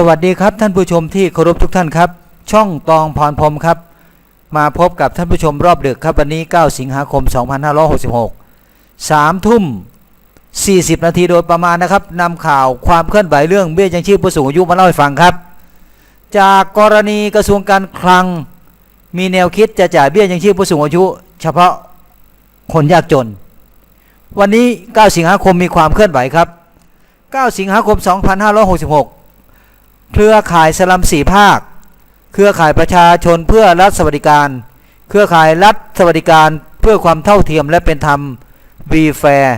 สวัสดีครับท่านผู้ชมที่เคารพทุกท่านครับ ช่องตองพรพรมครับ มาพบกับท่านผู้ชมรอบดึกครับวันนี้ 9 สิงหาคม 2566 3 ทุ่ม 40 นาทีโดยประมาณนะครับนำข่าวความเคลื่อนไหวเรื่องเบี้ยยังชีพผู้สูงอายุมาเล่าให้ฟังครับ จากกรณีกระทรวงการคลังมีแนวคิดจะจ่ายเบี้ยยังชีพผู้สูงอายุ เฉพาะคนยากจน วันนี้ 9 สิงหาคมมีความเคลื่อนไหวครับ 9 สิงหาคม 2566 เครือข่ายสลัมสี่ภาค เครือข่ายประชาชนเพื่อรัฐสวัสดิการ เครือข่ายรัฐสวัสดิการเพื่อความเท่าเทียมและเป็นธรรมวีแฟร์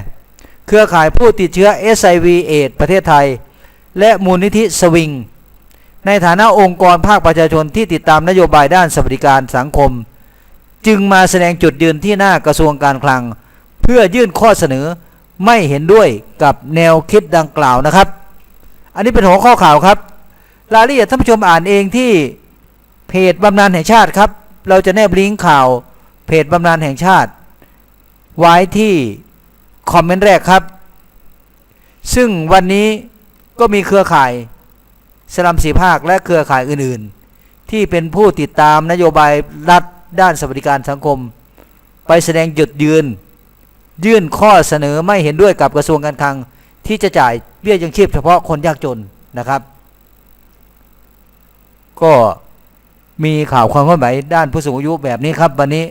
เครือข่ายผู้ติดเชื้อ SIV เอดประเทศไทย และมูลนิธิสวิง ในฐานะองค์กรภาคประชาชนที่ติดตามนโยบายด้านสวัสดิการสังคม จึงมาแสดงจุดยืนที่หน้ากระทรวงการคลัง เพื่อยื่นข้อเสนอไม่เห็นด้วยกับแนวคิดดังกล่าวนะครับ อันนี้เป็นหัวข้อข่าวครับ รายละเอียดท่านผู้ชมอ่านเองที่เพจบำนาญแห่งชาติครับ เราจะแนบลิงก์ข่าวเพจบำนาญแห่งชาติ ไว้ที่คอมเมนต์แรกครับ ซึ่งวันนี้ก็มีเครือข่ายสลัมสีภาคและเครือข่ายอื่นๆ ที่เป็นผู้ติดตามนโยบายรัฐด้านสวัสดิการสังคม ไปแสดงจุดยืน ยื่นข้อเสนอไม่เห็นด้วยกับกระทรวงการคลัง ที่จะจ่ายเบี้ยยังชีพเฉพาะคนยากจนนะครับ ก็มีข่าวความเคลื่อนไหวด้านผู้สูงอายุแบบนี้ครับวันนี้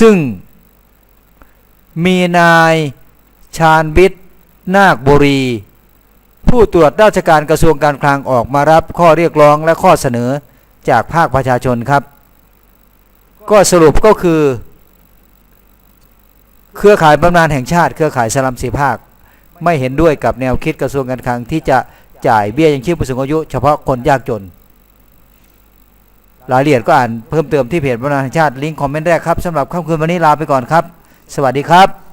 ซึ่งมีนายชาญวิทย์นาคบุรี ผู้ตรวจราชการกระทรวงการคลังออกมารับข้อเรียกร้องและข้อเสนอจากภาคประชาชนครับ ก็สรุปก็คือ เครือข่ายบำนาญแห่งชาติ เครือข่ายสลัมสีภาค ไม่เห็นด้วยกับแนวคิดกระทรวงการคลังที่จะ จ่ายเบี้ยยังชีพผู้สูงอายุ เฉพาะคนยากจน รายละเอียดก็อ่านเพิ่มเติมที่เพจบำนาชาติลิงก์คอมเมนต์แรกครับสำหรับค่ำคืนวันนี้ลาไปก่อนครับ สวัสดีครับ